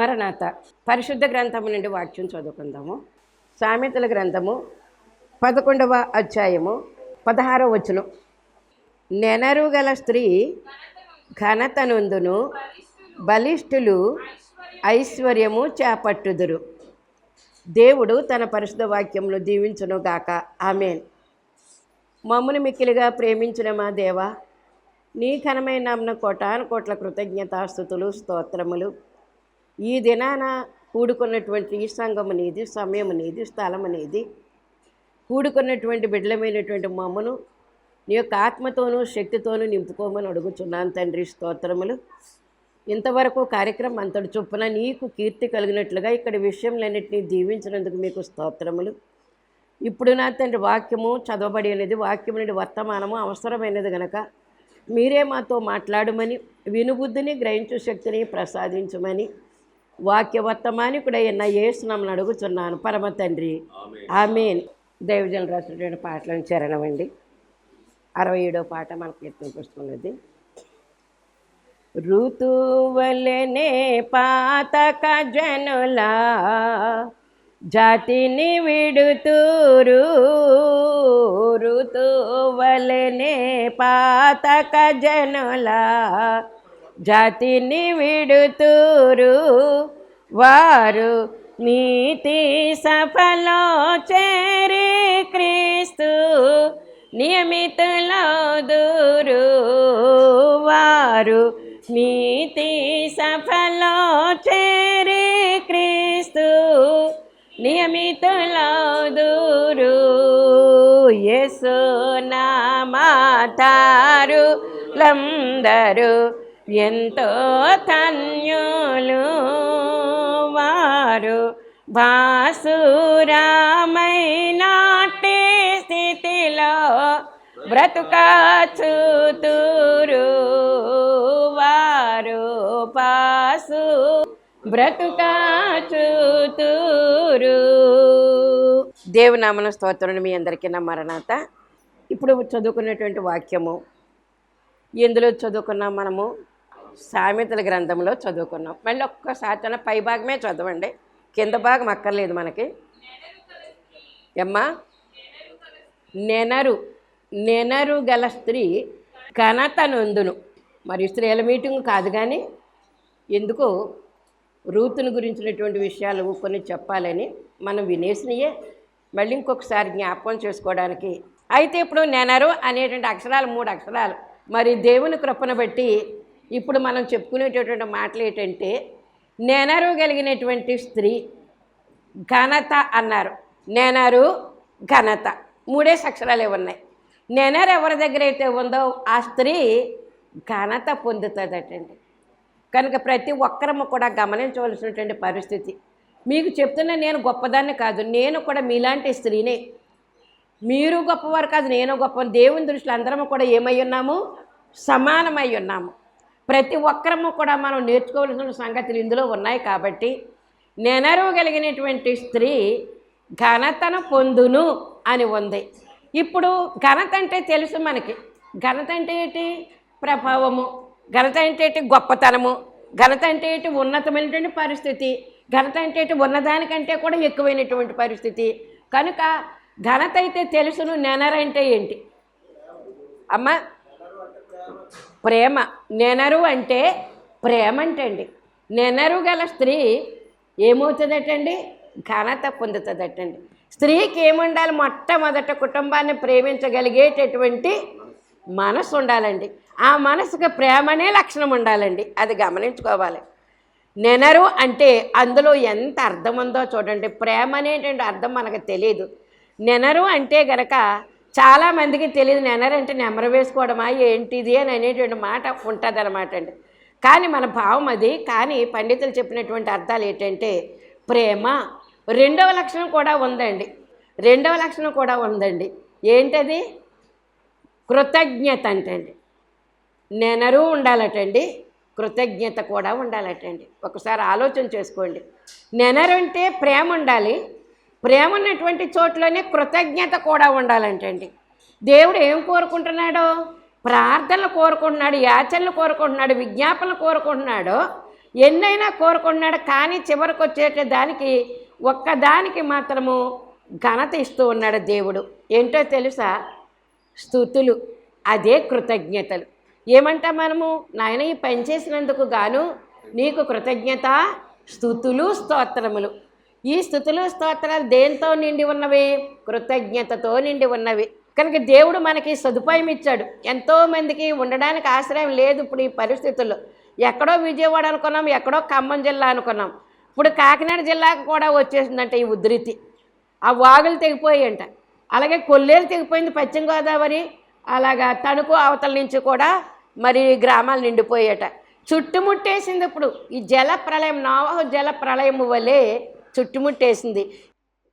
మరణాత పరిశుద్ధ గ్రంథము నుండి వాక్యం చదువుకుందాము. సామెతల గ్రంథము పదకొండవ అధ్యాయము పదహారవ వచనం. నెనరు గల స్త్రీ ఘనతనుందును బలిష్ఠులు ఐశ్వర్యము చేపట్టుదురు. దేవుడు తన పరిశుద్ధ వాక్యములు దీవించును గాక. ఆమెన్. మమ్మను మిక్కిలిగా ప్రేమించిన మా దేవా నీ ఘనమైన నామన కోటాను కోట్ల కృతజ్ఞతాస్థుతులు స్తోత్రములు. ఈ దినాన కూడుకున్నటువంటి ఈ సంఘం అనేది సమయం అనేది స్థలం అనేది కూడుకున్నటువంటి బిడ్డలమైనటువంటి మమ్మను నీ యొక్క ఆత్మతోనూ శక్తితోనూ నింపుకోమని అడుగుచున్నాను తండ్రి స్తోత్రములు. ఇంతవరకు కార్యక్రమం అంతటి చొప్పున నీకు కీర్తి కలిగినట్లుగా ఇక్కడ విషయంలన్నింటినీ దీవించినందుకు మీకు స్తోత్రములు. ఇప్పుడు నా తండ్రి వాక్యము చదవబడి అనేది వాక్యం నుండి వర్తమానము అవసరమైనది గనక మీరే మాతో మాట్లాడమని వినుబుద్ధిని గ్రహించు శక్తిని ప్రసాదించమని వాక్య వర్తమానికుడైన యేసునామని అడుగుతున్నాను పరమ తండ్రి. ఆమెన్. దైవజన రాసినటువంటి పాటలను చరణమండి అరవై ఏడో పాట మనకు కీర్తింపుస్తున్నది ఋతువలనే పాతక జనులా జాతిని విడుతూరు. ఋతువలనే పాతక జనులా జాతిని విడుతూరు. వారు నీతి సఫలో చేరి క్రీస్తు నియమితులో దూరు. వారు నీతి సఫలో చేరి క్రీస్తు నియమితులో దూరు. యేసు నామాతారు లందరూ ఎంతో ధన్యులు వారు. భాసురామైనాటి స్థితిలో బ్రతుకాచుతురు వారు. పాసు బ్రతుకాచుతురు దేవునామన స్తోత్రుని మీ అందరికీ నా మరణాత. ఇప్పుడు చదువుకున్నటువంటి వాక్యము. ఎందులో చదువుకున్నాం మనము? సామెతల గ్రంథంలో చదువుకున్నాం. మళ్ళీ ఒక్కసారి తన పై భాగమే చదవండి. కింద భాగం అక్కర్లేదు మనకి. ఎమ్మా నెనరు. నెనరు గల స్త్రీ ఘనత నొందును మరి స్త్రీల మీటింగ్ కాదు కానీ ఎందుకు రూతుని గురించినటువంటి విషయాలు కొన్ని చెప్పాలని మనం వినేసినయే. మళ్ళీ ఇంకొకసారి జ్ఞాపకం చేసుకోవడానికి. అయితే ఇప్పుడు నెనరు అనేటువంటి అక్షరాలు మూడు అక్షరాలు. మరి దేవుని కృపను బట్టి ఇప్పుడు మనం చెప్పుకునేటటువంటి మాటలు ఏంటంటే నెనరు కలిగినటువంటి స్త్రీ ఘనత అన్నారు. నెనరు ఘనత మూడే అక్షరాలే ఉన్నాయి. నెనరు ఎవరి దగ్గర అయితే ఉందో ఆ స్త్రీ ఘనత పొందుతుందటండి. కనుక ప్రతి ఒక్కరము కూడా గమనించవలసినటువంటి పరిస్థితి. మీకు చెప్తున్న నేను గొప్పదాన్ని కాదు నేను కూడా మీలాంటి స్త్రీనే. మీరు గొప్పవారు కాదు నేను గొప్ప దేవుని దృష్టిలో అందరము కూడా ఏమై ఉన్నాము? సమానమై ఉన్నాము. ప్రతి ఒక్కరము కూడా మనం నేర్చుకోవాల్సిన సంగతులు ఇందులో ఉన్నాయి కాబట్టి నెనరవగలిగినటువంటి స్త్రీ ఘనతను పొందును అని ఉంది. ఇప్పుడు ఘనత అంటే తెలుసు మనకి. ఘనత అంటే ఏంటి? ప్రభావము. ఘనత అంటే ఏంటి? గొప్పతనము. ఘనత అంటే ఏంటి? ఉన్నతమైనటువంటి పరిస్థితి. ఘనత అంటే ఏంటి? ఉన్నదానికంటే కూడా ఎక్కువైనటువంటి పరిస్థితి. కనుక ఘనత అయితే తెలుసును నెనరంటే ఏంటి? అమ్మ? ప్రేమ. నెనరు అంటే ప్రేమ అంటండి నెనరు గల స్త్రీ ఏమవుతుందటండి? ఘనత పొందుతుందటండి. స్త్రీకి ఏముండాలి? మొట్టమొదట కుటుంబాన్ని ప్రేమించగలిగేటటువంటి మనసు ఉండాలండి. ఆ మనసుకు ప్రేమనే లక్షణం ఉండాలండి. అది గమనించుకోవాలి. నెనరు అంటే అందులో ఎంత అర్థం ఉందో చూడండి. ప్రేమ అనేటువంటి అర్థం మనకు తెలియదు నెనరు అంటే గనక చాలామందికి తెలియదు నెనరంటే అంటే నెమరు వేసుకోవడమా ఏంటిది? అని అనేటువంటి మాట ఉంటుంది అనమాట అండి. కానీ మన భావం అది. కానీ పండితులు చెప్పినటువంటి అర్థాలు ఏంటంటే ప్రేమ రెండవ లక్షణం కూడా ఉందండి. రెండవ లక్షణం కూడా ఉందండి. ఏంటది? కృతజ్ఞత అంటండి. నెనరు ఉండాలటండి. కృతజ్ఞత కూడా ఉండాలటండి. ఒకసారి ఆలోచన చేసుకోండి. నెనరంటే ప్రేమ ఉండాలి. ప్రేమ ఉన్నటువంటి చోట్లోనే కృతజ్ఞత కూడా ఉండాలంటండి. దేవుడు ఏం కోరుకుంటున్నాడో? ప్రార్థనలు కోరుకుంటున్నాడు యాచనలు కోరుకుంటున్నాడు విజ్ఞాపనలు కోరుకుంటున్నాడు. ఎన్నైనా కోరుకుంటున్నాడు కానీ చివరికి వచ్చేట దానికి ఒక్కదానికి మాత్రము ఘనత ఇస్తూ ఉన్నాడు దేవుడు. ఏంటో తెలుసా? స్థుతులు అదే కృతజ్ఞతలు. ఏమంటా మనము? నాయన ఈ పని చేసినందుకు గాను నీకు కృతజ్ఞత స్థుతులు స్తోత్రములు. ఈ స్థుతులు స్తోత్రాలు దేంతో నిండి ఉన్నవి? కృతజ్ఞతతో నిండి ఉన్నవి. కనుక దేవుడు మనకి సదుపాయం ఇచ్చాడు. ఎంతోమందికి ఉండడానికి ఆశ్రయం లేదు ఇప్పుడు ఈ పరిస్థితుల్లో. ఎక్కడో విజయవాడ అనుకున్నాం ఎక్కడో ఖమ్మం జిల్లా అనుకున్నాం. ఇప్పుడు కాకినాడ జిల్లాకు కూడా వచ్చేసిందంట ఈ ఉధృతి. ఆ వాగులు తెగిపోయాయంట. అలాగే కొల్లేరు తెగిపోయింది పశ్చిమ గోదావరి అలాగా తణుకు అవతల నుంచి కూడా మరి గ్రామాలు నిండిపోయాట చుట్టుముట్టేసింది ఇప్పుడు ఈ జల ప్రళయం నావహ జల ప్రళయం వలె చుట్టుముట్టేసింది.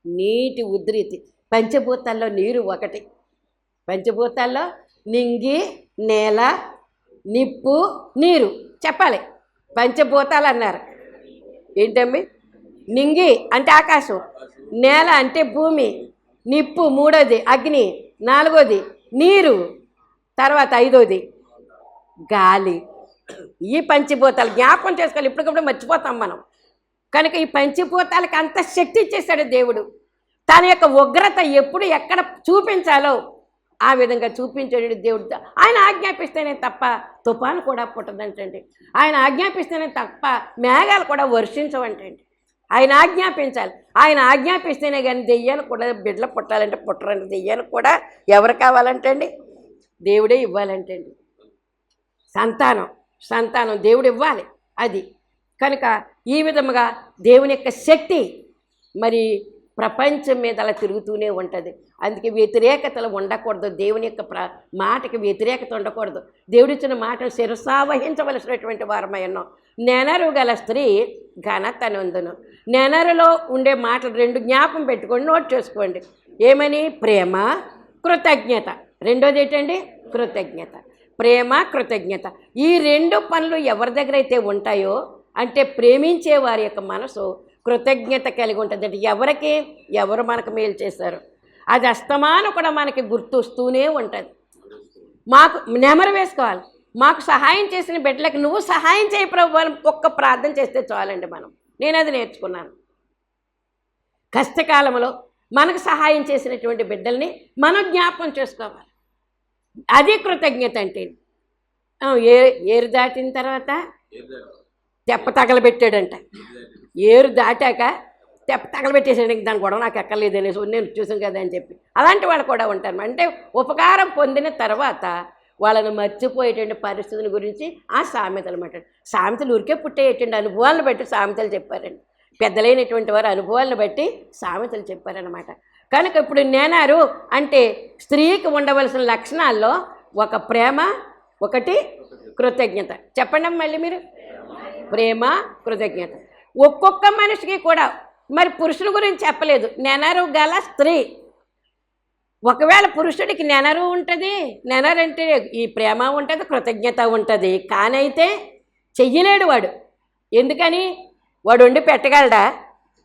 నీటి ఉధృతి. పంచభూతాల్లో నీరు ఒకటి. పంచభూతాల్లో నింగి నేల నిప్పు నీరు. చెప్పాలి. పంచభూతాలు అన్నారు. ఏంటమ్మి? నింగి అంటే ఆకాశం. నేల అంటే భూమి. నిప్పు మూడోది. అగ్ని నాలుగోది. నీరు. తర్వాత ఐదోది. గాలి. ఈ పంచభూతాలు జ్ఞాపకం చేసుకోవాలి. ఇప్పటికప్పుడు మర్చిపోతాం మనం. కనుక ఈ పంచభూతాలకి అంత శక్తి ఇచ్చేశాడు దేవుడు. తన యొక్క ఉగ్రత ఎప్పుడు ఎక్కడ చూపించాలో ఆ విధంగా చూపించాడు దేవుడు. ఆయన ఆజ్ఞాపిస్తేనే తప్ప తుఫాను కూడా పుట్టదంటండి. ఆయన ఆజ్ఞాపిస్తేనే తప్ప మేఘాలు కూడా వర్షించవంటండి. ఆయన ఆజ్ఞాపించాలి. ఆయన ఆజ్ఞాపిస్తేనే కానీ దెయ్యాలు కూడా బిడ్డలు పుట్టాలంటే పుట్టరండి. దెయ్యాలు కూడా ఎవరు కావాలంటండి? దేవుడే ఇవ్వాలంటండి. సంతానం సంతానం దేవుడు ఇవ్వాలి. అది. కనుక ఈ విధముగా దేవుని యొక్క శక్తి మరి ప్రపంచం మీద అలా తిరుగుతూనే ఉంటుంది. అందుకే వ్యతిరేకతలు ఉండకూడదు. దేవుని యొక్క ప్ర మాటకి వ్యతిరేకత ఉండకూడదు. దేవుడిచ్చిన మాటను శిరసావహించవలసినటువంటి వారమై ఉన్నాం. నెనరు గల స్త్రీ ఘనతనందును. నెనరులో ఉండే మాటలు రెండు జ్ఞాపం పెట్టుకొని నోట్ చేసుకోండి. ఏమని? ప్రేమ కృతజ్ఞత. రెండోది ఏంటండి? కృతజ్ఞత. ప్రేమ కృతజ్ఞత. ఈ రెండు పనులు ఎవరి దగ్గర అయితే ఉంటాయో అంటే ప్రేమించే వారి యొక్క మనసు కృతజ్ఞత కలిగి ఉంటుంది. అంటే ఎవరికి? ఎవరు మనకు మేలు చేశారు? అది అస్తమానం కూడా మనకి గుర్తొస్తూనే ఉంటుంది. మాకు నెమరు వేసుకోవాలి. మాకు సహాయం చేసిన బిడ్డలకు నువ్వు సహాయం చేయ ప్రభు ఒక్క ప్రార్థన చేస్తే చాలండి మనం. నేను అది నేర్చుకున్నాను. కష్టకాలంలో మనకు సహాయం చేసినటువంటి బిడ్డల్ని మనం జ్ఞాపకం చేసుకోవాలి. అది కృతజ్ఞత అంటే. ఏ ఏరు దాటిన తర్వాత? తెప్ప తగలబెట్టాడంట. ఏరు దాటాక తెప్ప తగలబెట్టేసాడు ఇంక దాని గొడవ నాకు ఎక్కర్లేదు అనేసి నేను చూసాను కదా అని చెప్పి. అలాంటి వాళ్ళు కూడా ఉంటారు. అంటే ఉపకారం పొందిన తర్వాత వాళ్ళని మర్చిపోయేటువంటి పరిస్థితుల గురించి ఆ సామెతలు అనమాట సామెతలు ఊరికే పుట్టేటువంటి అనుభవాలను బట్టి సామెతలు చెప్పారండి. పెద్దలైనటువంటి వారు అనుభవాలను బట్టి సామెతలు చెప్పారనమాట కనుక ఇప్పుడు నేనారు అంటే స్త్రీకి ఉండవలసిన లక్షణాల్లో ఒక ప్రేమ ఒకటి కృతజ్ఞత. చెప్పండి మళ్ళీ మీరు. ప్రేమ కృతజ్ఞత. ఒక్కొక్క మనిషికి కూడా మరి పురుషుల గురించి చెప్పలేదు. నెనరు గల స్త్రీ. ఒకవేళ పురుషుడికి నెనరు ఉంటుంది నెనరు అంటే ఈ ప్రేమ ఉంటుంది కృతజ్ఞత ఉంటుంది. కానైతే చెయ్యలేడు వాడు. ఎందుకని? వాడు వండి పెట్టగలడా?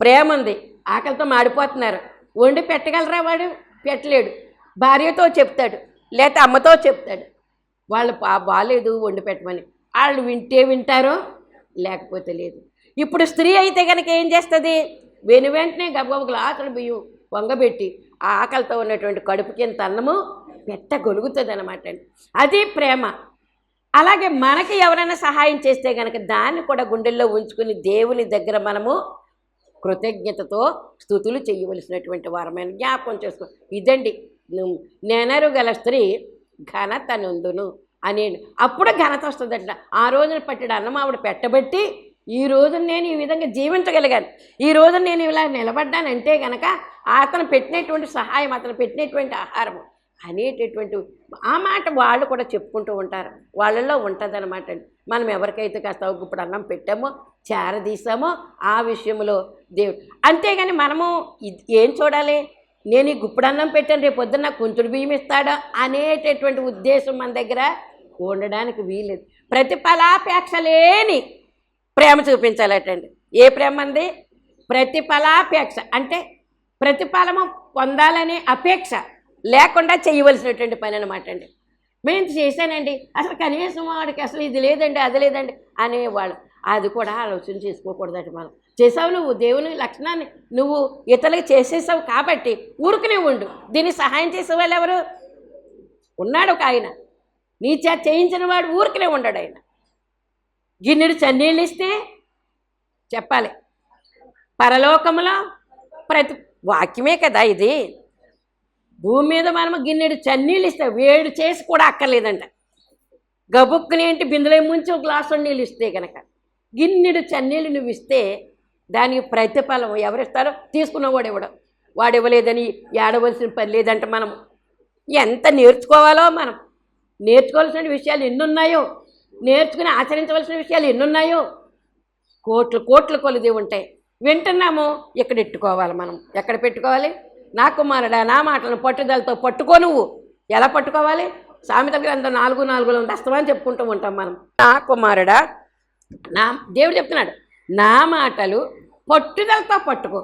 ప్రేమ ఉంది. ఆకలితో మాడిపోతున్నారు. వండి పెట్టగలరా వాడు? పెట్టలేడు. భార్యతో చెప్తాడు లేకపోతే అమ్మతో చెప్తాడు. వాళ్ళు బాగాలేదు వండి పెట్టమని. వాళ్ళు వింటే వింటారో లేకపోతే లేదు. ఇప్పుడు స్త్రీ అయితే కనుక ఏం చేస్తుంది? వెను వెంటనే గబగబ గ్లాసులు బియ్యం వంగబెట్టి ఆ ఆకలితో ఉన్నటువంటి కడుపు కింద అన్నము పెట్టగలుగుతుంది అనమాట అండి. అది ప్రేమ. అలాగే మనకి ఎవరైనా సహాయం చేస్తే కనుక దాన్ని కూడా గుండెల్లో ఉంచుకుని దేవుని దగ్గర మనము కృతజ్ఞతతో స్థుతులు చేయవలసినటువంటి వారమైన జ్ఞాపకం చేసుకో ఇదండి నువ్వు నెనరు గల స్త్రీ ఘనతనుందును అని అప్పుడు ఘనత వస్తుందట. ఆ రోజున పట్టిన అన్నం ఆవిడ పెట్టబట్టి ఈ రోజు నేను ఈ విధంగా జీవించగలిగాను. ఈ రోజు నేను ఇలా నిలబడ్డానంటే గనక అతను పెట్టినటువంటి సహాయం అతను పెట్టినటువంటి ఆహారం అనేటటువంటి ఆ మాట వాళ్ళు కూడా చెప్పుకుంటూ ఉంటారు. వాళ్ళల్లో ఉంటుంది అనమాట మనం ఎవరికైతే కాస్త ఇప్పుడు అన్నం పెట్టామో చేరదీసామో ఆ విషయంలో దేవుడు. అంతేగాని మనము ఇది- ఏం చూడాలి? నేను ఈ గుప్పుడు అన్నం పెట్టాను రేపు పొద్దున్న కుంచుడు బియ్యం ఇస్తాడా అనేటటువంటి ఉద్దేశం మన దగ్గర ఉండడానికి వీలేదు ప్రతిఫలాపేక్ష లేని ప్రేమ చూపించాలటండి. ఏ ప్రేమ అంది ప్రతిఫలాపేక్ష. అంటే ప్రతిఫలము పొందాలనే అపేక్ష లేకుండా చేయవలసినటువంటి పని అనమాట అండి. మేము ఇంత చేశానండి. అసలు కనీసం వాడికి అసలు ఇది లేదండి అది లేదండి అనేవాళ్ళు. అది కూడా ఆలోచన చేసుకోకూడదండి మనం. చేసావు నువ్వు దేవుని లక్షణాన్ని నువ్వు ఇతరులకు చేసేసావు కాబట్టి ఊరుకునే ఉండు. దీన్ని సహాయం చేసే వాళ్ళు ఎవరు? ఉన్నాడు ఒక ఆయన. నీ చేత చేయించిన వాడు ఊరికనే ఉండడు ఆయన. గిన్నెడు చన్నీళ్ళు ఇస్తే చెప్పాలి. పరలోకములో ప్రతి వాక్యమే కదా ఇది. భూమి మీద మనం గిన్నెడు చన్నీళ్ళు ఇస్తే వేడి చేసి కూడా అక్కర్లేదంట. గబుక్కుని ఏంటి బిందులో ముంచి ఒక గ్లాసు నీళ్ళు ఇస్తే కనుక గిన్నెడు చన్నీళ్ళు నువ్వు ఇస్తే దానికి ప్రతిఫలం ఎవరిస్తారో? తీసుకున్నవాడు ఇవ్వడం వాడు ఇవ్వలేదని ఏడవలసిన పని లేదంట మనం ఎంత నేర్చుకోవాలో మనం. నేర్చుకోవాల్సిన విషయాలు ఎన్నున్నాయో నేర్చుకుని ఆచరించవలసిన విషయాలు ఎన్ని ఉన్నాయో కోట్లు కోట్ల కొలిది ఉంటాయి. వింటున్నాము ఇక్కడ ఎట్టుకోవాలి మనం? ఎక్కడ పెట్టుకోవాలి? నా కుమారుడా నా మాటలను పట్టుదలతో పట్టుకో నువ్వు. ఎలా పట్టుకోవాలి? సామెత గ్రంథం నాలుగు నాలుగులో దస్తమని చెప్పుకుంటూ ఉంటాం మనం. నా కుమారుడా నా దేవుడు చెప్తున్నాడు నా మాటలు పట్టుదలతో పట్టుకో.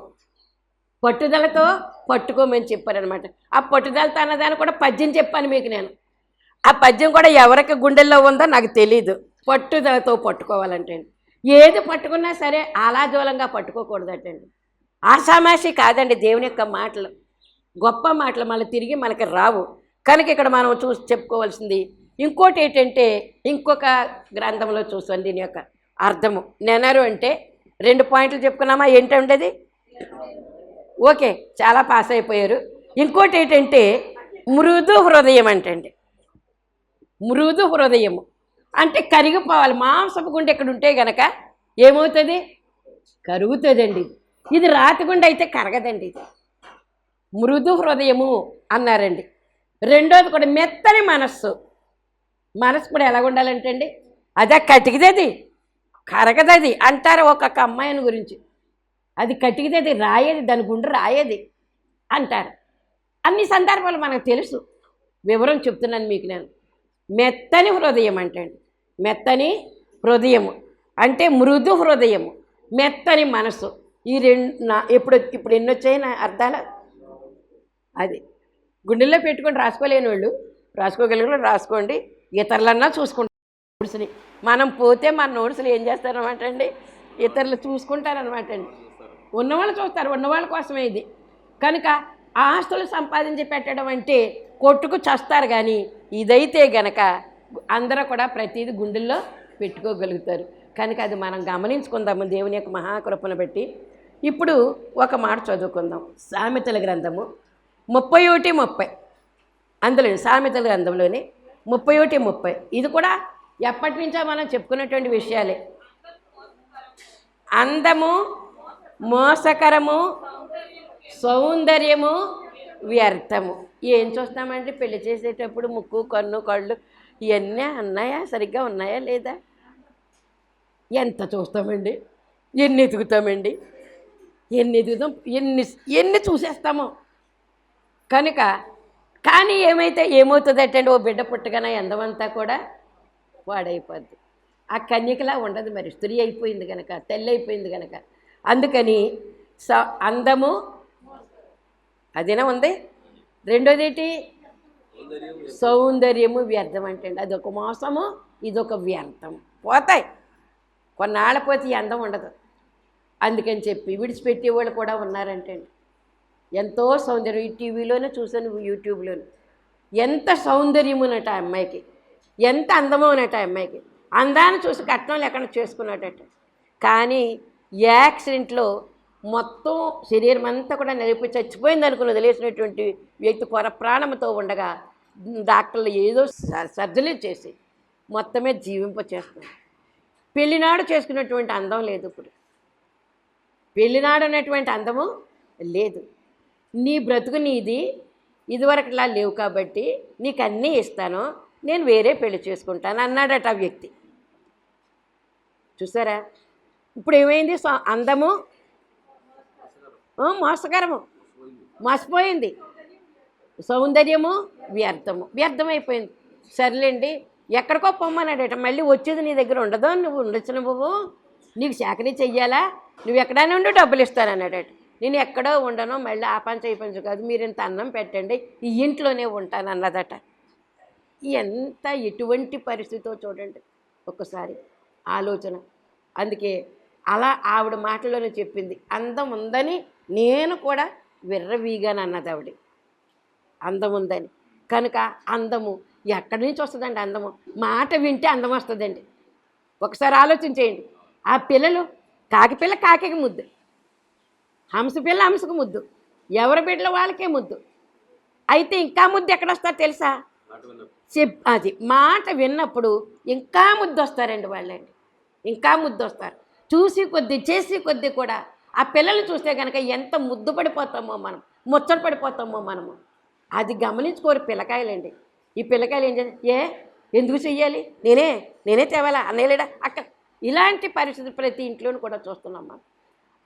పట్టుదలతో పట్టుకోమని చెప్పారనమాట ఆ పట్టుదలతో అన్నదాన్ని కూడా పద్యం చెప్పాను మీకు నేను. ఆ పద్యం కూడా ఎవరికి గుండెల్లో ఉందో నాకు తెలీదు. పట్టుదలతో పట్టుకోవాలంటే ఏది పట్టుకున్నా సరే అలాజోలంగా పట్టుకోకూడదటండి. ఆషామాషి కాదండి దేవుని యొక్క మాటలు. గొప్ప మాటలు మళ్ళీ తిరిగి మనకి రావు. కనుక ఇక్కడ మనం చూసి చెప్పుకోవాల్సింది ఇంకోటి ఏంటంటే ఇంకొక గ్రంథంలో చూసాను దీని యొక్క అర్థము. నెనరు అంటే రెండు పాయింట్లు చెప్పుకున్నామా? ఏంటండేది ఓకే చాలా పాస్ అయిపోయారు. ఇంకోటి ఏంటంటే మృదు హృదయం అంటండి. మృదు హృదయము. అంటే కరిగిపోవాలి. మాంసపు గుండె ఇక్కడ ఉంటే గనక ఏమవుతుంది? కరుగుతుందండి. ఇది. ఇది రాతి గుండె అయితే కరగదండి ఇది. మృదు హృదయము అన్నారండి. రెండోది కూడా మెత్తని మనస్సు. మనసు కూడా ఎలా ఉండాలంటే అండి అదే కటికిదది. కరగదది. అంటారు ఒక్కొక్క అమ్మాయిని గురించి. అది కటికిదది రాయేది దాని గుండె రాయేది అంటారు. అన్ని సందర్భాలు మనకు తెలుసు. వివరం చెప్తున్నాను మీకు నేను. మెత్తని హృదయం అంటండి. మెత్తని హృదయము అంటే మృదు హృదయము మెత్తని మనసు. ఈ రెండు నా ఎప్పుడు ఇప్పుడు ఎన్ని వచ్చాయి నా అర్థాల? అది గుండెల్లో పెట్టుకొని రాసుకోలేని వాళ్ళు రాసుకోగలిగిన రాసుకోండి. ఇతరులన్నా చూసుకుంటారు. నోట్స్ని. మనం పోతే మన నోట్స్లు ఏం చేస్తారనమాట అండి? ఇతరులు చూసుకుంటారనమాట అండి. ఉన్నవాళ్ళు చూస్తారు ఉన్నవాళ్ళ కోసమే ఇది. కనుక ఆస్తులు సంపాదించి పెట్టడం అంటే కొట్టుకు చస్తారు కానీ ఇదైతే గనక అందరూ కూడా ప్రతిదీ గుండెల్లో పెట్టుకోగలుగుతారు. కనుక అది మనం గమనించుకుందాము దేవుని యొక్క మహాకృపను బట్టి. ఇప్పుడు ఒక మాట చదువుకుందాం. సామెతల గ్రంథము ముప్పై ఒకటి ముప్పై. అందులో సామెతల గ్రంథంలోని ముప్పై ఒకటి ముప్పై. ఇది కూడా ఎప్పటి నుంచో మనం చెప్పుకున్నటువంటి విషయాలే. అందము మోసకరము సౌందర్యము వ్యర్థము. ఏం చూస్తామంటే పెళ్ళి చేసేటప్పుడు ముక్కు కన్ను కళ్ళు ఇవన్నీ ఉన్నాయా సరిగ్గా ఉన్నాయా లేదా? ఎంత చూస్తామండి? ఎన్ని ఎదుగుతామండి? ఎన్ని ఎదుగుతాం? ఎన్ని ఎన్ని చూసేస్తామో? కనుక కానీ ఏమైతే ఏమవుతుందటండి? ఓ బిడ్డ పుట్టగానే ఎందమంతా కూడా వాడైపోద్ది ఆ కన్యకలా ఉండదు మరి. స్త్రీ అయిపోయింది కనుక తెల్లి అయిపోయింది కనుక అందుకని స అందము అదేనా ఉంది. రెండోది ఏంటి సౌందర్యము వ్యర్థం అంటే అదొక మోసము ఇదొక వ్యర్థం. పోతాయి. కొన్నాళ్ళ పోతే అందం ఉండదు. అందుకని చెప్పి విడిచిపెట్టేవాళ్ళు కూడా ఉన్నారంటే ఎంతో సౌందర్యం. ఈ టీవీలోనే చూశాను యూట్యూబ్లోనే. ఎంత సౌందర్యమునట ఆ అమ్మాయికి. ఎంత అందమోనట ఆ అమ్మాయికి. అందాన్ని చూసి కట్నం లేకుండా చేసుకున్నట్టట కానీ యాక్సిడెంట్లో మొత్తం శరీరం అంతా కూడా నలిపి చచ్చిపోయింది అనుకుని వదిలేసినటువంటి వ్యక్తి కొర ప్రాణంతో ఉండగా డాక్టర్లు ఏదో స- సర్జరీ చేసి మొత్తమే జీవింప చేస్తుంది పెళ్ళినాడు చేసుకున్నటువంటి అందం లేదు ఇప్పుడు. పెళ్ళినాడు అనేటువంటి అందము లేదు. నీ బ్రతుకు నీది ఇదివరకులా లేవు కాబట్టి నీకు అన్నీ ఇస్తాను నేను వేరే పెళ్ళి చేసుకుంటాను అన్నాడట ఆ వ్యక్తి. చూసారా? ఇప్పుడు ఏమైంది? అందము మోసకరము. మోసపోయింది. సౌందర్యము వ్యర్థము. వ్యర్థమైపోయింది. సర్లేండి ఎక్కడికో పొమ్మన్నాడట. మళ్ళీ వచ్చేది నీ దగ్గర ఉండదు? నువ్వు ఉండొచ్చు నువ్వు నీకు చాకరీ చెయ్యాలా? నువ్వు ఎక్కడైనా ఉండి డబ్బులు ఇస్తానన్నాడట. నేను ఎక్కడో ఉండను మళ్ళీ ఆ పంచ ఈ పంచ కాదు. మీరు ఇంత అన్నం పెట్టండి ఈ ఇంట్లోనే ఉంటాను అన్నదట. ఎంత ఎటువంటి పరిస్థితితో చూడండి. ఒక్కసారి ఆలోచన. అందుకే అలా ఆవిడ మాటలోనే చెప్పింది. అందం ఉందని నేను కూడా విర్రవీగాను అన్నది ఆవిడ అందం ఉందని కనుక అందము ఎక్కడి నుంచి వస్తుందండి అందము? మాట వింటే అందం వస్తుందండి. ఒకసారి ఆలోచించేయండి ఆ పిల్లలు కాకి పిల్ల కాకికి ముద్దు. హంస పిల్ల హంసకు ముద్దు. ఎవరి బిడ్డలు వాళ్ళకే ముద్దు. అయితే ఇంకా ముద్దు ఎక్కడ వస్తారు తెలుసా చెప్ అది మాట విన్నప్పుడు ఇంకా ముద్దు వస్తారండి వాళ్ళండి. ఇంకా ముద్దు వస్తారు చూసి కొద్ది చేసి కొద్ది కూడా ఆ పిల్లల్ని చూస్తే కనుక ఎంత ముద్దు పడిపోతామో మనం ముచ్చట పడిపోతామో మనము. అది గమనించుకోరు పిల్లకాయలండి. ఈ పిల్లకాయలు ఏం చేయాలి ఏ ఎందుకు చెయ్యాలి? నేనే నేనే తేవాలా? అన్నయ్యలేడా అక్క ఇలాంటి పరిస్థితి ప్రతి ఇంట్లోనూ కూడా చూస్తున్నాం మనం.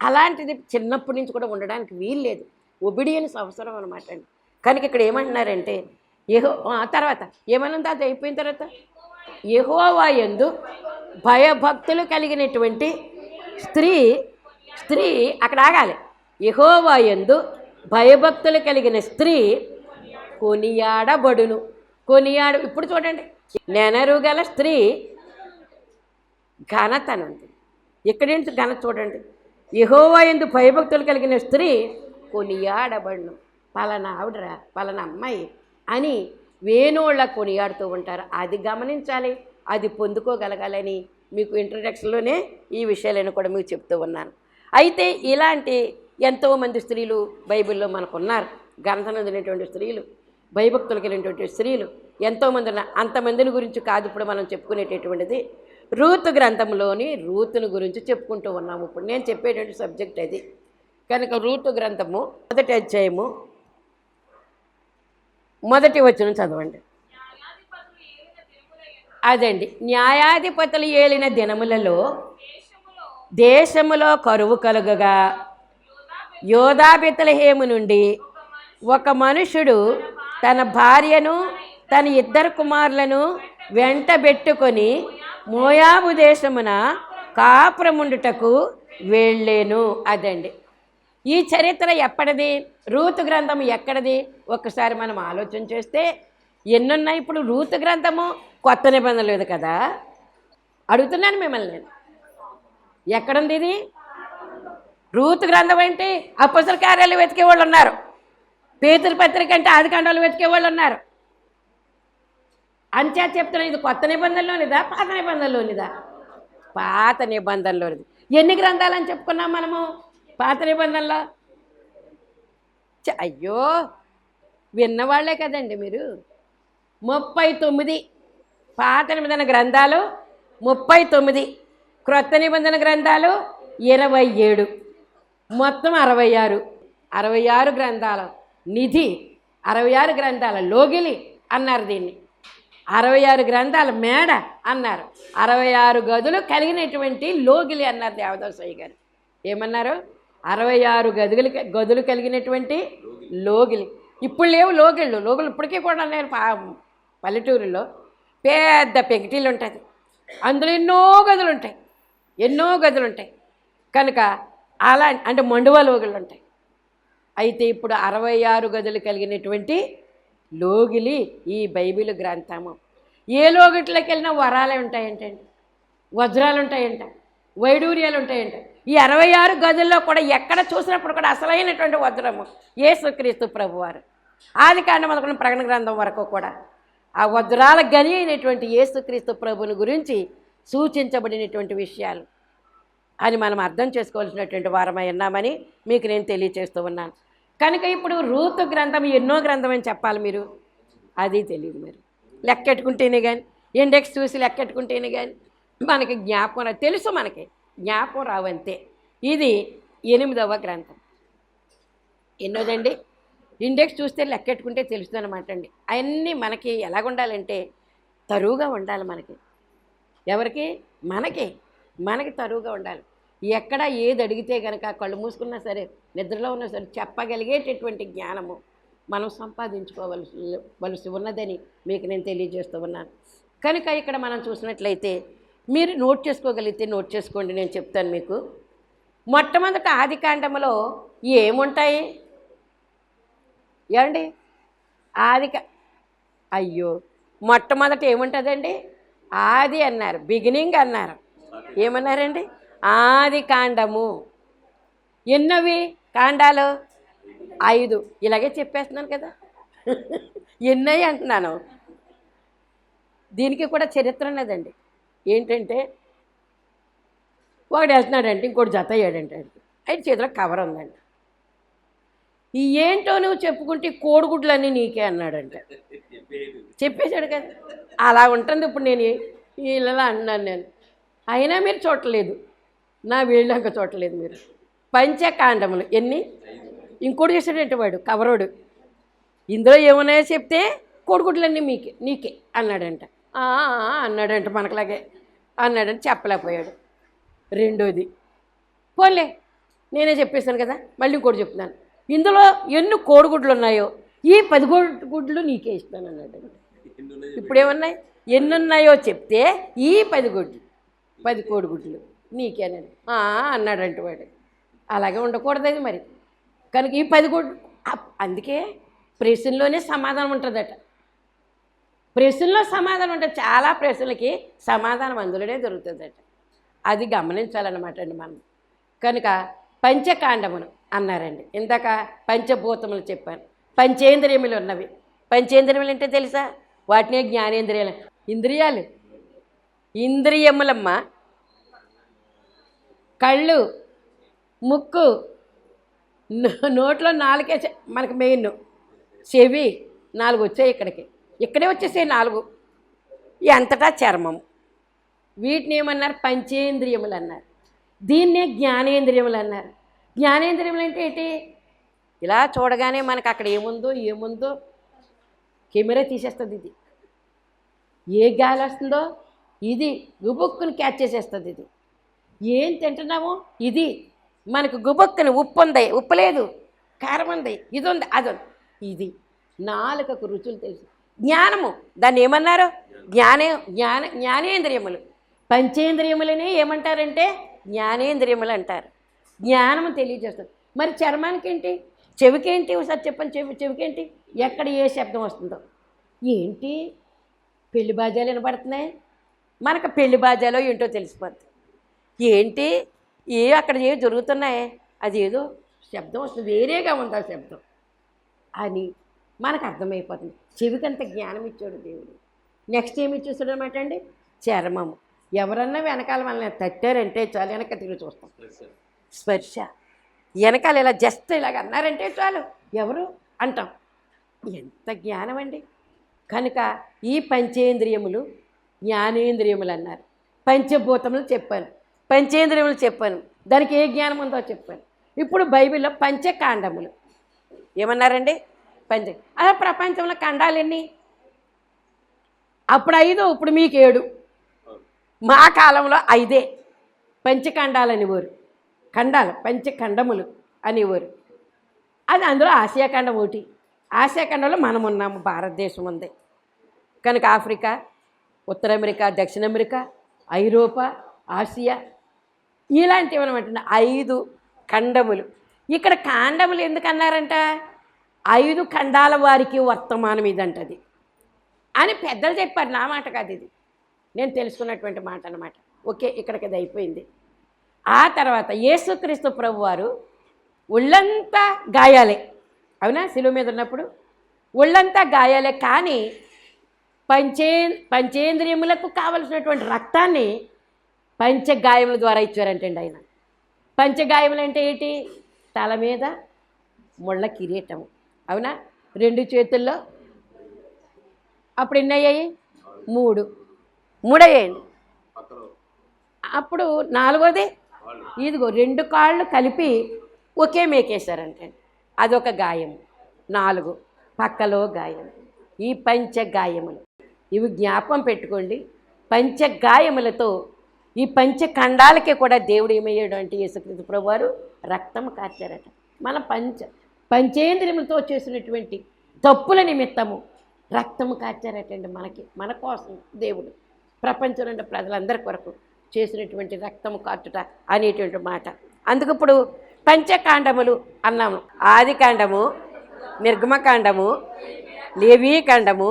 అలాంటిది చిన్నప్పటి నుంచి కూడా ఉండడానికి వీలు లేదు. ఒబిడియన్స్ అవసరం అనమాట అండి. కనుక ఇక్కడ ఏమంటున్నారంటే ఏహో తర్వాత ఏమనుంది అది అయిపోయిన తర్వాత? యెహోవా యందు భయభక్తులు కలిగినటువంటి స్త్రీ స్త్రీ అక్కడ ఆగాలి. యహోవాయందు భయభక్తులు కలిగిన స్త్రీ కొనియాడబడును. కొనియాడు ఇప్పుడు చూడండి. నెనరు గల స్త్రీ ఘనతనుంది. ఎక్కడేంటి ఘనత చూడండి. యహోవా ఎందు భయభక్తులు కలిగిన స్త్రీ కొనియాడబడును. పలానా ఆవిడరా పలానా అమ్మాయి అని వేణోళ్ళ కొనియాడుతూ ఉంటారు. అది గమనించాలి అది పొందుకోగలగాలని మీకు ఇంట్రడక్షన్లోనే ఈ విషయాలను కూడా మీకు చెప్తూ ఉన్నాను. అయితే ఇలాంటి ఎంతోమంది స్త్రీలు బైబిల్లో మనకు ఉన్నారు ఘనతనందినటువంటి స్త్రీలు భయభక్తులు కలిగినటువంటి స్త్రీలు ఎంతోమంది ఉన్నారు అంతమందిని గురించి కాదు ఇప్పుడు మనం చెప్పుకునేటటువంటిది. రూతు గ్రంథంలోని రూతుని గురించి చెప్పుకుంటూ ఉన్నాము. ఇప్పుడు నేను చెప్పేటువంటి సబ్జెక్ట్ అది. కనుక రూతు గ్రంథము మొదటి అధ్యాయము మొదటి వచ్చిన చదవండి. అదండి. న్యాయాధిపతులు ఏలిన దినములలో దేశములో కరువు కలుగగా. యోధాబితలహేము నుండి ఒక మనుషుడు తన భార్యను తన ఇద్దరు కుమారులను వెంటబెట్టుకొని మోయాబు దేశమున కాపురముండుటకు వెళ్ళాను అదండి. ఈ చరిత్ర ఎప్పటిది? రూతు గ్రంథం ఎక్కడిది? ఒక్కసారి మనం ఆలోచన చేస్తే ఎన్నున్నాయి ఇప్పుడు రూతు గ్రంథము? కొత్త నిబంధన లేదు కదా? అడుగుతున్నాను మిమ్మల్ని నేను. ఎక్కడుంది ఇది? రూతు గ్రంథం ఏంటి? అప్పసల కార్యాలు వెతికే వాళ్ళు ఉన్నారు. పేతురు పత్రిక అంటే ఆదికాండాలు వెతికే వాళ్ళు ఉన్నారు. అంచా చెప్తున్నా ఇది కొత్త నిబంధనలోనిదా? పాత నిబంధనలోనిదా? పాత నిబంధనలోనిది. ఎన్ని గ్రంథాలని చెప్పుకున్నాం మనము పాత నిబంధనలో? అయ్యో విన్నవాళ్ళే కదండి మీరు. ముప్పై తొమ్మిది. పాత నిబంధన గ్రంథాలు ముప్పై తొమ్మిది. క్రొత్త నిబంధన గ్రంథాలు ఇరవై ఏడు. మొత్తం అరవై ఆరు. అరవై ఆరు గ్రంథాల. నిధి అరవై ఆరు గ్రంథాల. లోగిలి అన్నారు దీన్ని. అరవై ఆరు గ్రంథాల మేడ అన్నారు. అరవై ఆరు గదులు కలిగినటువంటి లోగిలి అన్నారు దేవదాసయ్య గారు. ఏమన్నారు? అరవై ఆరు గదులు గదులు కలిగినటువంటి లోగిలి. ఇప్పుడు లేవు లోగిళ్ళు. లోగులు ఇప్పటికీ కూడా నేను పల్లెటూరులో. పెద్ద పెగిటీలు ఉంటుంది అందులో ఎన్నో గదులు ఉంటాయి. ఎన్నో గదులు ఉంటాయి కనుక అలా అంటే మండువ లోగులు ఉంటాయి అయితే ఇప్పుడు అరవై ఆరు గదులు కలిగినటువంటి లోగిలి ఈ బైబిల్ గ్రంథము. ఏ లోగిట్లోకి వెళ్ళినా వరాలే ఉంటాయంటండి వజ్రాలు ఉంటాయంట వైడూర్యాలు ఉంటాయంట ఈ అరవై ఆరు గదుల్లో కూడా ఎక్కడ చూసినప్పుడు కూడా అసలైనటువంటి వజ్రము ఏసుక్రీస్తు ప్రభువారు. ఆది కాండ మొదలుకొని ప్రకటన గ్రంథం వరకు కూడా. ఆ వజ్రాల గని అయినటువంటి ఏసుక్రీస్తు ప్రభుని గురించి సూచించబడినటువంటి విషయాలు అని మనం అర్థం చేసుకోవాల్సినటువంటి వారమై ఉన్నామని మీకు నేను తెలియచేస్తూ ఉన్నాను. కనుక ఇప్పుడు రూతు గ్రంథం ఎన్నో గ్రంథం అని చెప్పాలి మీరు? అది తెలియదు మీరు. లెక్కెట్టుకుంటేనే కానీ ఇండెక్స్ చూసి లెక్కెట్టుకుంటేనే కానీ మనకి జ్ఞాపకం తెలుసు మనకి. జ్ఞాపకం రావంతే ఇది ఎనిమిదవ గ్రంథం. ఎన్నోదండి? ఇండెక్స్ చూస్తే లెక్కెట్టుకుంటే తెలుస్తుంది అనమాట అండి. అవన్నీ మనకి ఎలాగుండాలంటే తరువుగా ఉండాలి మనకి. ఎవరికి? మనకి. మనకి తరువుగా ఉండాలి. ఎక్కడ ఏది అడిగితే కనుక కళ్ళు మూసుకున్నా సరే నిద్రలో ఉన్నా సరే చెప్పగలిగేటటువంటి జ్ఞానము మనం సంపాదించుకోవలసి వలసి ఉన్నదని మీకు నేను తెలియజేస్తూ ఉన్నాను. కనుక ఇక్కడ మనం చూసినట్లయితే మీరు నోట్ చేసుకోగలిగితే నోట్ చేసుకోండి నేను చెప్తాను మీకు. మొట్టమొదట ఆది కాండములో ఏముంటాయి? ఏమండి? ఆది అయ్యో! మొట్టమొదట ఏముంటుందండి? ఆది అన్నారు బిగినింగ్ అన్నారు. ఏమన్నారండి? ఆది కాండము. ఎన్నవి కాండాలు? ఐదు. ఇలాగే చెప్పేస్తున్నాను కదా. ఎన్నవి అంటున్నాను. దీనికి కూడా చరిత్ర ఉన్నదండి. ఏంటంటే వాడు వెళ్తున్నాడంటే ఇంకోటి జత అయ్యాడంటే ఆయన చేతిలో కవర్ ఉందండి. ఈ ఏంటో నువ్వు చెప్పుకుంటే కోడిగుడ్లన్నీ నీకే అన్నాడంట. చెప్పేశాడు కదా. అలా ఉంటుంది ఇప్పుడు నేను వీళ్ళలా అన్నాను నేను. అయినా మీరు చూడలేదు. నా వీళ్ళక చూడలేదు మీరు. పంచకాండములు ఎన్ని? ఇంకోటి చేశాడంటే వాడు? కవరోడు. ఇందులో ఏమున్నాయో చెప్తే కోడిగుడ్లన్నీ మీకే నీకే అన్నాడంట. "ఆ, అన్నాడంట మనకులాగే. అన్నాడని చెప్పలేకపోయాడు. రెండోది. పోన్లే నేనే చెప్పేశాను కదా. మళ్ళీ ఇంకోటి చెప్తున్నాను. ఇందులో ఎన్ని కోడిగుడ్లు ఉన్నాయో ఈ పది కోడిగుడ్లు నీకే ఇస్తాను అన్నాడంట ఇప్పుడు ఎన్ని ఉన్నాయో చెప్తే ఈ పది గుడ్లు పది కోడిగుడ్లు నీకేనండి అన్నాడంటే అన్నాడంట వాడు. అలాగే ఉండకూడదు అది మరి. కనుక ఈ పది గుడ్లు అందుకే ప్రశ్నలోనే సమాధానం ఉంటుందట. ప్రశ్నలో సమాధానం ఉంటుంది చాలా ప్రశ్నలకి సమాధానం అందులోనే దొరుకుతుందట. అది గమనించాలన్నమాట అండి మనం. కనుక పంచకాండమును అన్నారండి. ఇందాక పంచభూతములు చెప్పాను. పంచేంద్రియములు ఉన్నవి. పంచేంద్రియములు అంటే తెలుసా? వాటినే జ్ఞానేంద్రియాలు. ఇంద్రియాలు. ఇంద్రియములమ్మ. కళ్ళు. ముక్కు. నోట్లో నాలుగే మనకు మెయిన్. చెవి. నాలుగు వచ్చాయి ఇక్కడికి. ఇక్కడే వచ్చేసాయి నాలుగు. ఎంతటా చర్మం వీటిని ఏమన్నారు? పంచేంద్రియములు అన్నారు. దీన్నే జ్ఞానేంద్రియములు అన్నారు. జ్ఞానేంద్రియములు అంటే ఏంటి? ఇలా చూడగానే మనకు అక్కడ ఏముందో ఏముందో కెమెరా తీసేస్తుంది ఇది. ఏ గాలి వస్తుందో ఇది గుబుక్కుని క్యాచ్ చేసేస్తుంది ఇది. ఏం తింటున్నాము ఇది. మనకు గుబుక్కుని ఉప్పు ఉంది ఉప్పు లేదు కారం ఉంది ఇది ఉంది అది ఇది నాలుకకు రుచులు తెలుసు. జ్ఞానము దాన్ని ఏమన్నారు? జ్ఞానే జ్ఞాన జ్ఞానేంద్రియములు. పంచేంద్రియములని ఏమంటారంటే? జ్ఞానేంద్రియములు అంటారు. జ్ఞానము తెలియజేస్తుంది. మరి చర్మానికి ఏంటి చెవికేంటి? ఒకసారి చెప్పండి చెవి చెవికేంటి? ఎక్కడ ఏ శబ్దం వస్తుందో. ఏంటి? పెళ్ళి బాజాలు వినపడుతున్నాయి? మనకు పెళ్ళి బాజాలో ఏంటో తెలిసిపోద్ది. ఏంటి? ఏ అక్కడ ఏ జరుగుతున్నాయి? అది ఏదో శబ్దం వస్తుంది. వేరేగా ఉంది ఆ శబ్దం. అని మనకు అర్థమైపోతుంది. చెవికంత జ్ఞానం ఇచ్చాడు దేవుడు. నెక్స్ట్ ఏమి ఇచ్చేసాడు అనమాట అండి? చర్మము. ఎవరన్నా వెనకాల మనల్ని తట్టారంటే చాలు వెనక తిరిగి చూస్తాం. స్పర్శ. వెనకాల ఇలా జస్ట్ ఇలాగ అన్నారంటే చాలు. ఎవరు? అంటాం. ఎంత జ్ఞానం అండి కనుక ఈ పంచేంద్రియములు జ్ఞానేంద్రియములు అన్నారు. పంచభూతములు చెప్పాను. పంచేంద్రియములు చెప్పాను. దానికి ఏ జ్ఞానం ఉందో చెప్పాను. ఇప్పుడు బైబిల్లో పంచకాండములు. ఏమన్నారండి? పంచ అలా ప్రపంచంలో ఖండాలన్నీ అప్పుడు ఐదు ఇప్పుడు మీకు ఏడు. మా కాలంలో ఐదే. పంచకాండాలని ఊరు ఖండాలు పంచఖండములు అనేవారు. అది అందులో ఆసియాఖండం ఒకటి. ఆసియా ఖండంలో మనం ఉన్నాము భారతదేశం ఉంది కనుక ఆఫ్రికా ఉత్తర అమెరికా దక్షిణ అమెరికా ఐరోపా ఆసియా ఇలాంటివి అనమాట ఐదు ఖండములు. ఇక్కడ కాండములు ఎందుకన్నారంట? ఐదు ఖండాల వారికి వర్తమానం ఇదంటది. అని పెద్దలు చెప్పారు నా మాట కాదు ఇది. నేను తెలుసుకున్నటువంటి మాట అనమాట ఓకే ఇక్కడికి అది అయిపోయింది. ఆ తర్వాత యేసుక్రీస్తు ప్రభు వారు ఒళ్ళంతా గాయాలే. అవునా? శిలువ మీద ఉన్నప్పుడు ఒళ్ళంతా గాయాలే. కానీ పంచే పంచేంద్రియములకు కావలసినటువంటి రక్తాన్ని పంచగాయముల ద్వారా ఇచ్చారంటండి ఆయన. పంచగాయములు అంటే ఏంటి? తల మీద ముళ్ళ కిరీటం. అవునా? రెండు చేతుల్లో అప్పుడు ఎన్ని అయ్యాయి మూడు. మూడు అయ్యాయండి అప్పుడు నాలుగోది ఇదిగో రెండు కాళ్ళు కలిపి ఒకే మేకేశారంటే అదొక గాయం. నాలుగు పక్కలో గాయం. ఈ పంచ గాయములు ఇవి జ్ఞాపం పెట్టుకోండి. పంచ గాయములతో ఈ పంచఖండాలకి కూడా దేవుడు ఏమయ్యాడు అంటే యేసుకృతి ప్రభువారు రక్తం కార్చారట. మన పంచ పంచేంద్రియములతో చేసినటువంటి తప్పుల నిమిత్తము రక్తము కార్చారటండి మనకి మన కోసం దేవుడు. ప్రపంచంలో ప్రజలందరి కొరకు చేసినటువంటి రక్తము కార్చుట అనేటువంటి మాట. అందుకు ఇప్పుడు పంచకాండములు అన్నాము. ఆదికాండము నిర్గమకాండము లేవీకాండము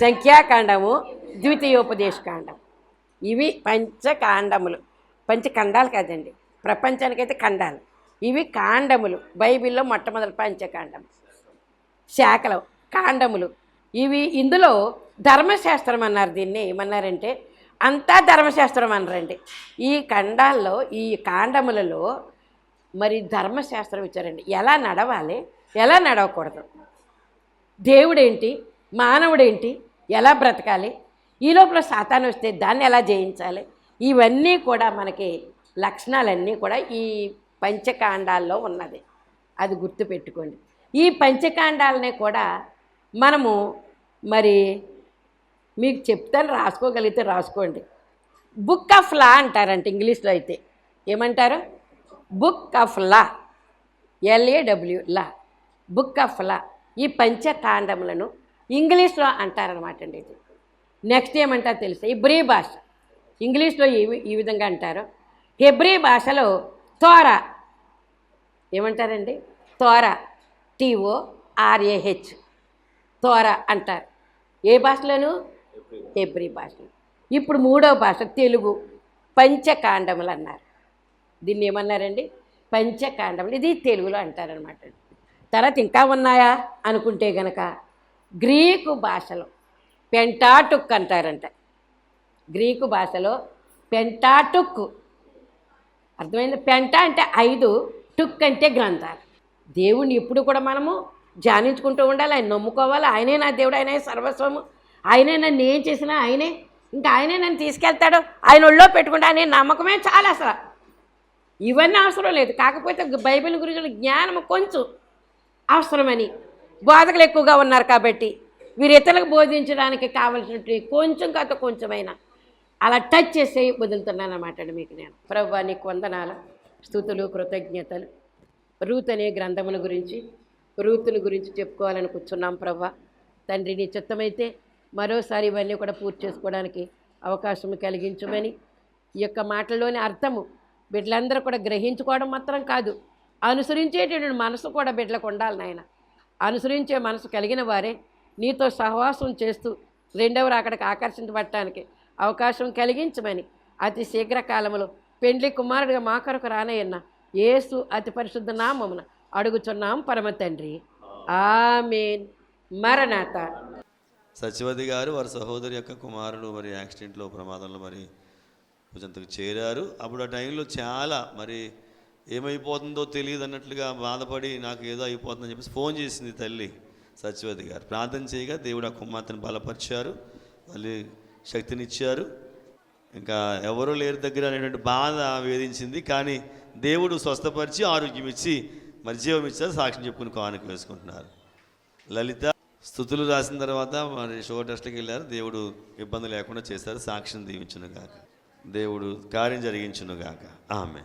సంఖ్యాకాండము ద్వితీయోపదేశకాండం ఇవి పంచకాండములు. పంచఖండాలు కాదండి. ప్రపంచానికైతే ఖండాలు. ఇవి కాండములు. బైబిల్లో మొట్టమొదటి పంచకాండం. శాఖలు కాండములు. ఇవి ఇందులో ధర్మశాస్త్రం అన్నారు దీన్ని. ఏమన్నారంటే అంతా ధర్మశాస్త్రం అనరండి. ఈ ఖండాల్లో ఈ కాండములలో మరి ధర్మశాస్త్రం ఇచ్చారండి. ఎలా నడవాలి? ఎలా నడవకూడదు? దేవుడేంటి? మానవుడేంటి? ఎలా బ్రతకాలి? ఈ లోపల సాతాను వస్తే దాన్ని ఎలా జయించాలి? ఇవన్నీ కూడా మనకి లక్షణాలన్నీ కూడా ఈ పంచకాండాల్లో ఉన్నది. అది గుర్తుపెట్టుకోండి. ఈ పంచకాండాలనే కూడా మనము మరి మీకు చెప్తాను రాసుకోగలిగితే రాసుకోండి. బుక్ ఆఫ్ లా అంటారంట ఇంగ్లీష్లో అయితే. ఏమంటారు? Book of law L A W law book of law ఈ పంచకాండములను ఇంగ్లీష్లో అంటారనమాట అండి ఇది. నెక్స్ట్ ఏమంటారు తెలుసా? ఇబ్రీ భాష. ఇంగ్లీష్లో ఈ ఈ విధంగా అంటారు. హెబ్రీ భాషలో తోరా ఏమంటారండి? తోరా టీఓ ఆర్ఏహెచ్ తోరా అంటారు. ఏ భాషలోనూ? హెబ్రి భాషలు ఇప్పుడు మూడవ భాష తెలుగు. పంచకాండములు అన్నారు దీన్ని ఏమన్నారండి? పంచకాండములు. ఇది తెలుగులో అంటారనమాట తర్వాత ఇంకా ఉన్నాయా? అనుకుంటే గనక గ్రీకు భాషలో పెంటాటుక్ అంటారంట. గ్రీకు భాషలో పెంటాటుక్. అర్థమైంది? పెంట అంటే ఐదు టుక్ అంటే గ్రంథాలు. దేవుణ్ణి ఇప్పుడు కూడా మనము ధ్యానించుకుంటూ ఉండాలి. ఆయన నమ్ముకోవాలి. ఆయనే నా దేవుడు. ఆయనే సర్వస్వము. ఆయనే నన్ను ఏం చేసినా ఆయనే ఇంకా ఆయనే నన్ను తీసుకెళ్తాడు. ఆయన ఒళ్ళో పెట్టుకుంటా అనే నమ్మకమే చాలా అసలు. ఇవన్నీ అవసరం లేదు. కాకపోతే బైబిల్ గురించి జ్ఞానం కొంచెం అవసరమని. బోధకులు ఎక్కువగా ఉన్నారు కాబట్టి వీరు ఇతరులకు బోధించడానికి కావలసినట్టు కొంచెం కాత కొంచెమైనా అలా టచ్ చేసి వదులుతున్నాను అనమాట అండి మీకు నేను. ప్రభా నీకు వందనాలు. స్థుతులు కృతజ్ఞతలు. రూత్ అనే గ్రంథముల గురించి రూతుని గురించి చెప్పుకోవాలని కూర్చున్నాం ప్రభా. తండ్రి నీ చిత్తమైతే మరోసారి ఇవన్నీ కూడా పూర్తి చేసుకోవడానికి అవకాశం కలిగించమని ఈ యొక్క మాటల్లోని అర్థము బిడ్డలందరూ కూడా గ్రహించుకోవడం మాత్రం కాదు అనుసరించేటటువంటి మనసు కూడా బిడ్డలకు ఉండాలి నాయన. అనుసరించే మనసు కలిగిన వారే నీతో సహవాసం చేస్తూ రెండవ అక్కడికి ఆకర్షించబడటానికి అవకాశం కలిగించమని అతి శీఘ్రకాలంలో పెండ్లి కుమారుడిగా మా కొరకు రానయ్యన్న ఏసు అతి పరిశుద్ధ నామమున అడుగుచున్నాం పరమ తండ్రి. ఆమెన్. మరణాత సత్యవతి గారు వారి సహోదరి యొక్క కుమారుడు మరి యాక్సిడెంట్లో ప్రమాదంలో మరి భుజంతకు చేరారు. అప్పుడు ఆ టైంలో చాలా మరి ఏమైపోతుందో తెలియదు అన్నట్లుగా బాధపడి నాకు ఏదో అయిపోతుందని చెప్పేసి ఫోన్ చేసింది తల్లి సత్యవతి గారు. ప్రార్థన చేయగా దేవుడు ఆ కుమార్తెను బలపరిచారు మళ్ళీ శక్తినిచ్చారు. ఇంకా ఎవరు లేరు దగ్గర అనేటువంటి బాధ వేధించింది. కానీ దేవుడు స్వస్థపరిచి ఆరోగ్యం ఇచ్చి మరి జీవం ఇచ్చారు సాక్ష్యం చెప్పుకుని కానుక వేసుకుంటున్నారు. లలిత స్థుతులు రాసిన తర్వాత మరి షో టెస్ట్కి వెళ్ళారు. దేవుడు ఇబ్బంది లేకుండా చేశారు. సాక్ష్యం దీవించును గాక దేవుడు కార్యం జరిగించును గాక ఆమె